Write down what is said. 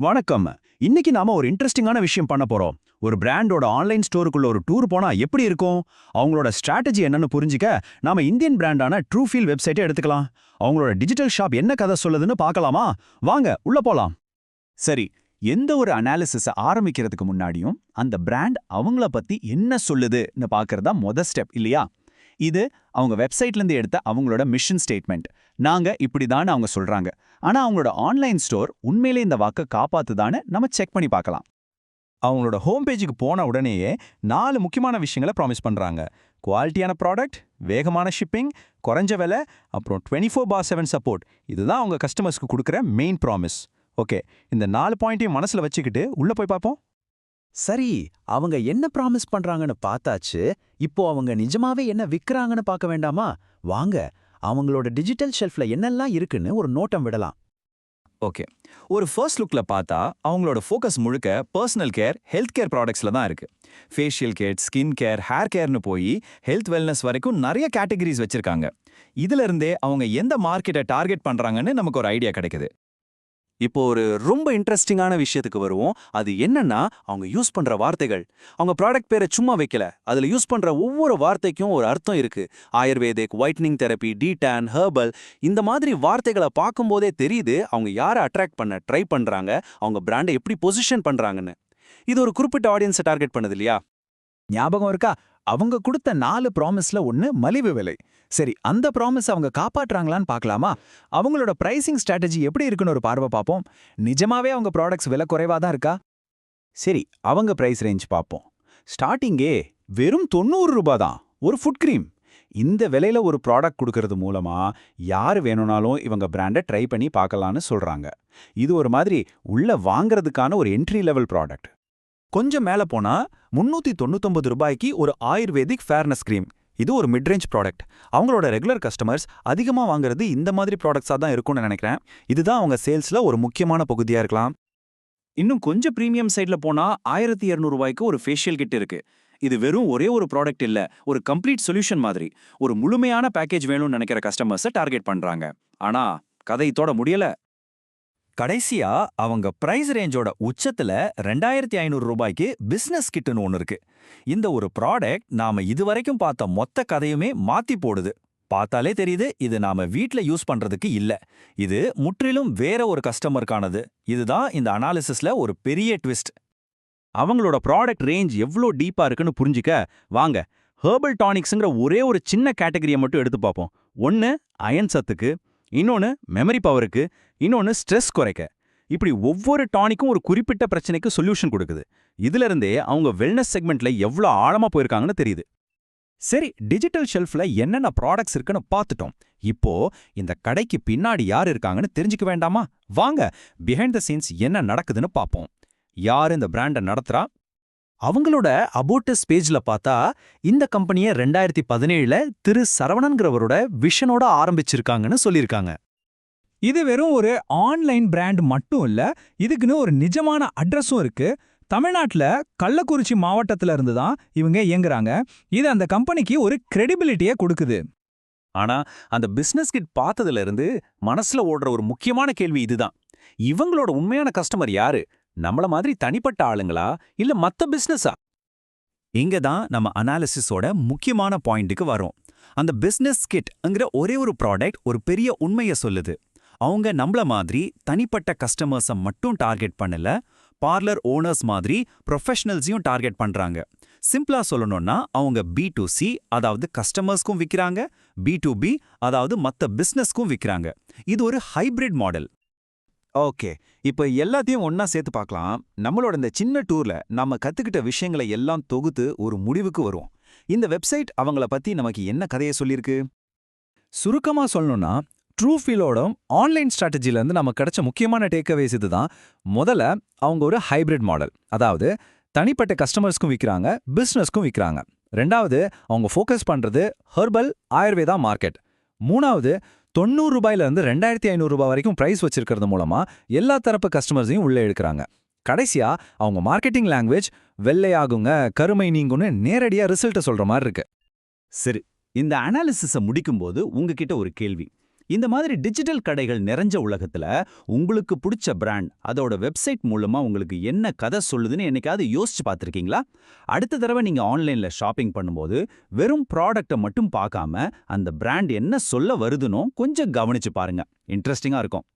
வணக்கம். இன்னைக்கு நாம ஒரு இன்ட்ரெஸ்டிங்கான விஷயம் பண்ண போறோம். ஒரு பிராண்டோட ஆன்லைன் ஸ்டோருக்குள்ள ஒரு டூர் போனா எப்படி இருக்கும்? அவங்களோட ஸ்ட்ராட்டஜி என்னன்னு புரிஞ்சிக்க நாம இந்தியன் பிராண்டான ட்ரூஃபீல் வெப்சைட்டை எடுத்துக்கலாம். அவங்களோட டிஜிட்டல் ஷாப் என்ன கதை சொல்லுதுன்னு பார்க்கலாமா? வாங்க உள்ள போலாம். சரி எந்த ஒரு அனாலிசிஸ ஆரம்பிக்கிறதுக்கு முன்னாடியும் அந்த பிராண்ட் அவங்கள பத்தி என்ன சொல்லுதுன்னு பார்க்கறதா மொத ஸ்டெப் இல்லையா? இது அவங்க வெப்சைட்ல இருந்து எடுத்த அவங்களோட மிஷன் ஸ்டேட்மெண்ட் நாங்க இப்படிதான் அவங்க சொல்றாங்க. ஆனா அவங்களோட ஆன்லைன் ஸ்டோர் உண்மையிலே இந்த வாக்க காப்பாத்துதான்னு நம்ம செக் பண்ணி பார்க்கலாம். அவங்களோட ஹோம் பேஜுக்கு போன உடனேயே நாலு முக்கியமான விஷயங்களை ப்ராமிஸ் பண்ணுறாங்க குவாலிட்டியான ப்ராடக்ட் வேகமான ஷிப்பிங் குறைஞ்ச விலை அப்புறம் twenty four by seven support இதுதான் அவங்க கஸ்டமர்ஸ்க்கு கொடுக்குற மெயின் ப்ராமிஸ் ஓகே இந்த நாலு பாயிண்ட்டையும் மனசில் வச்சுக்கிட்டு உள்ளே போய் பார்ப்போம். சரி அவங்க என்ன ப்ராமிஸ் பண்றாங்கன்னு பார்த்தாச்சு இப்போ அவங்க நிஜமாவே என்ன விற்கிறாங்கன்னு பார்க்க வேண்டாமா? வாங்க அவங்களோட டிஜிட்டல் ஷெல்ஃப்ல என்னெல்லாம் இருக்குன்னு ஒரு நோட்டம் விடலாம். ஓகே. ஒரு ஃபர்ஸ்ட் லுக்ல பார்த்தா அவங்களோட ஃபோக்கஸ் முழுக்க பர்சனல் கேர் ஹெல்த் கேர் ப்ராடக்ட்ஸில் தான் இருக்கு. Facial care skin care hair கேர்னு போய் ஹெல்த் வெல்னஸ் வரைக்கும் நிறைய கேட்டகரிஸ் வச்சிருக்காங்க. இதுல இருந்தே அவங்க எந்த மார்க்கெட்டை டார்கெட் பண்றாங்கன்னு நமக்கு ஒரு ஐடியா கிடைக்குது. இப்போ ஒரு ரொம்ப இன்ட்ரெஸ்டிங்கான விஷயத்துக்கு வருவோம். அது என்னன்னா அவங்க யூஸ் பண்ற வார்த்தைகள். அவங்க ப்ராடக்ட் பேரை சும்மா வைக்கல. அதுல யூஸ் பண்ற ஒவ்வொரு வார்த்தைக்கும் ஒரு அர்த்தம் இருக்கு. Ayurvedic whitening therapy detan herbal இந்த மாதிரி வார்த்தைகளை பார்க்கும்போதே தெரியுது அவங்க யாரை அட்ராக்ட் பண்ண ட்ரை பண்றாங்க அவங்க பிராண்டை எப்படி பொசிஷன் பண்றாங்கன்னு. இது ஒரு குறிப்பிட்ட ஆடியன்ஸை டார்கெட் பண்ணுது இல்லையா? ஞாபகம் இருக்கா? அவங்க கொடுத்த நாலு ப்ராமிஸ்ல ஒன்னு மலிவு விலை. சரி அந்த ப்ராமிஸ் அவங்க காப்பாற்றுறாங்களான்னு பார்க்கலாமா? அவங்களோட பிரைசிங் ஸ்ட்ராட்டஜி எப்படி இருக்குன்னு ஒரு பார்வை பார்ப்போம். நிஜமாவே அவங்க ப்ராடக்ட்ஸ் விலை குறைவா தான் இருக்கா? சரி அவங்க பிரைஸ் ரேஞ்ச் பார்ப்போம். ஸ்டார்டிங்கே வெறும் தொண்ணூறு ரூபா தான் ஒரு ஃபுட் கிரீம் இந்த விலையில ஒரு ப்ராடக்ட் கொடுக்கறது மூலமா யார் வேணும்னாலும் இவங்க பிராண்டை ட்ரை பண்ணி பார்க்கலான்னு சொல்றாங்க. இது ஒரு மாதிரி உள்ள வாங்குறதுக்கான ஒரு என்ட்ரி லெவல் ப்ராடக்ட் கொஞ்சம் மேல போனா முன்னூத்தி தொண்ணூத்தொன்பது ரூபாய்க்கு ஒரு ஆயுர்வேதிக் ஃபேர்னஸ் கிரீம் இது ஒரு மிட்ரேஞ்ச் ப்ராடக்ட் அவங்களோட ரெகுலர் கஸ்டமர்ஸ் அதிகமா வாங்குறது இந்த மாதிரி ப்ராடக்ட்ஸா தான் இருக்கும்னு நினைக்கிறேன். இதுதான் அவங்க சேல்ஸ்ல ஒரு முக்கியமான பகுதியா இருக்கலாம். இன்னும் கொஞ்சம் ப்ரீமியம் சைட்ல போனா ஆயிரத்தி இரநூறுவாய்க்கு ஒரு ஃபேஷியல் கிட் இருக்கு. இது வெறும் ஒரே ஒரு ப்ராடக்ட் இல்ல ஒரு கம்ப்ளீட் சொல்யூஷன் மாதிரி. ஒரு முழுமையான பேக்கேஜ் வேணும்னு நினைக்கிற கஸ்டமர்ஸை டார்கெட் பண்றாங்க. ஆனா கதை இதோட முடியல. கடைசியா அவங்க பிரைஸ் ரேஞ்சோட உச்சத்துல ரெண்டாயிரத்தி ஐநூறு ரூபாய்க்கு பிசினஸ் கிட்னு ஒன்று இருக்கு. இந்த ஒரு ப்ராடக்ட் நாம இதுவரைக்கும் பார்த்த மொத்த கதையுமே மாத்தி போடுது. பார்த்தாலே தெரியுது இது நாம வீட்ல யூஸ் பண்றதுக்கு இல்ல. இது முற்றிலும் வேற ஒரு கஸ்டமருக்கானது இதுதான் இந்த அனாலிசிஸ்ல ஒரு பெரிய ட்விஸ்ட் அவங்களோட ப்ராடக்ட் ரேஞ்ச் எவ்வளோ டீப்பா இருக்குன்னு புரிஞ்சுக்க வாங்க ஹெர்பல் டானிக்ஸுங்கிற ஒரே ஒரு சின்ன கேட்டகரியை மட்டும் எடுத்து பார்ப்போம். ஒன்னு அயன் சத்துக்கு இன்னொன்னு மெமரி பவருக்கு இன்னொன்னு ஸ்ட்ரெஸ் குறைக்க. இப்படி ஒவ்வொரு டானிக்கும் ஒரு குறிப்பிட்ட பிரச்சனைக்கு சொல்யூஷன் கொடுக்குது. இதுல இருந்தே அவங்க வெல்னஸ் செக்மெண்ட்ல எவ்வளோ ஆழமா போயிருக்காங்கன்னு தெரியுது. சரி டிஜிட்டல் ஷெல்ஃபில் என்னென்ன ப்ராடக்ட்ஸ் இருக்குன்னு பார்த்துட்டோம். இப்போ இந்த கடைக்கு பின்னாடி யார் இருக்காங்கன்னு தெரிஞ்சுக்க வேண்டாமா? வாங்க பிஹைண்ட் த சீன்ஸ் என்ன நடக்குதுன்னு பார்ப்போம். யார் இந்த பிராண்டை நடத்துறா? அவங்களோட அபோட்டஸ் பேஜ்ல பார்த்தா இந்த கம்பெனியை ரெண்டாயிரத்தி பதினேழுல திரு சரவணன்கிறவரோட விஷனோட ஆரம்பிச்சிருக்காங்கன்னு சொல்லியிருக்காங்க. இது வெறும் ஒரு ஆன்லைன் பிராண்ட் மட்டும் இல்ல இதுக்குன்னு ஒரு நிஜமான அட்ரஸும் இருக்கு. தமிழ்நாட்டில் கள்ளக்குறிச்சி மாவட்டத்துல இருந்து தான் இவங்க இயங்குறாங்க. இது அந்த கம்பெனிக்கு ஒரு கிரெடிபிலிட்டியை கொடுக்குது. ஆனா அந்த பிசினஸ் கிட் பார்த்ததுல இருந்து மனசுல ஓடுற ஒரு முக்கியமான கேள்வி இதுதான். இவங்களோட உண்மையான கஸ்டமர் யாரு? நம்மள மாதிரி தனிப்பட்ட ஆளுங்களா? இல்ல மத்த பிசினஸா இங்க தான் நம்ம அனாலிசிஸோட முக்கியமான பாயிண்ட்டுக்கு வரோம். அந்த பிசினஸ் கிட்ங்கிற ஒரே ஒரு ப்ராடக்ட் ஒரு பெரிய உண்மையை சொல்லுது. அவங்க நம்மள மாதிரி தனிப்பட்ட கஸ்டமர்ஸை மட்டும் டார்கெட் பண்ணல பார்லர் ஓனர்ஸ் மாதிரி ப்ரொஃபஷனல்ஸையும் டார்கெட் பண்றாங்க. சிம்பிளா சொல்லணும்னா அவங்க பி டு சி அதாவது கஸ்டமர்ஸ்க்கும் விற்கிறாங்க பி டு பி அதாவது மத்த பிசினஸ்க்கும் விற்கிறாங்க இது ஒரு ஹைபிரிட் மாடல் ஓகே. இப்போ எல்லாத்தையும் ஒன்னா சேர்த்து பார்க்கலாம். நம்மளோட இந்த சின்ன டூர்ல நம்ம கத்துக்கிட்ட விஷயங்களை எல்லாம் தொகுத்து ஒரு முடிவுக்கு வருவோம். இந்த வெப்சைட் அவங்கள பத்தி நமக்கு என்ன கதையை சொல்லியிருக்கு சுருக்கமா சொல்லணும்னா ட்ரூஃபீலோட ஆன்லைன் ஸ்ட்ராட்டஜிலேருந்து இருந்து நமக்கு கிடைச்ச முக்கியமான டேக்அவேஸ் இதுதான். முதல்ல அவங்க ஒரு ஹைபிரிட் மாடல் அதாவது தனிப்பட்ட கஸ்டமர்ஸ்க்கும் விற்கிறாங்க பிசினஸ்க்கும் விற்கிறாங்க ரெண்டாவது அவங்க ஃபோக்கஸ் பண்றது ஹெர்பல் ஆயுர்வேதா மார்க்கெட் மூணாவது தொண்ணூறு ரூபாயில இருந்து ரெண்டாயிரத்தி ஐநூறு ரூபாய் வரைக்கும் பிரைஸ் வச்சிருக்கிறது மூலமா எல்லா தரப்பு கஸ்டமர்ஸையும் உள்ளே எடுக்கிறாங்க. கடைசியா அவங்க மார்க்கெட்டிங் லாங்குவேஜ் வெள்ளையாகுங்க கருமை நீங்கும்னு நேரடியா ரிசல்ட்டை சொல்ற மாதிரி இருக்கு. சரி இந்த அனாலிசிஸை முடிக்கும்போது உங்ககிட்ட ஒரு கேள்வி. இந்த மாதிரி டிஜிட்டல் கடைகள் நிறைஞ்ச உலகத்துல உங்களுக்கு பிடிச்ச பிராண்ட் அதோட வெப்சைட் மூலமா உங்களுக்கு என்ன கதை சொல்லுதுன்னு என்னைக்காவது யோசிச்சு பார்த்துருக்கீங்களா? அடுத்த தடவை நீங்க ஆன்லைன்ல ஷாப்பிங் பண்ணும்போது வெறும் ப்ராடக்டை மட்டும் பார்க்காம அந்த பிராண்ட் என்ன சொல்ல வருதுனோ கொஞ்சம் கவனிச்சு பாருங்க. இன்ட்ரெஸ்டிங்கா இருக்கும்.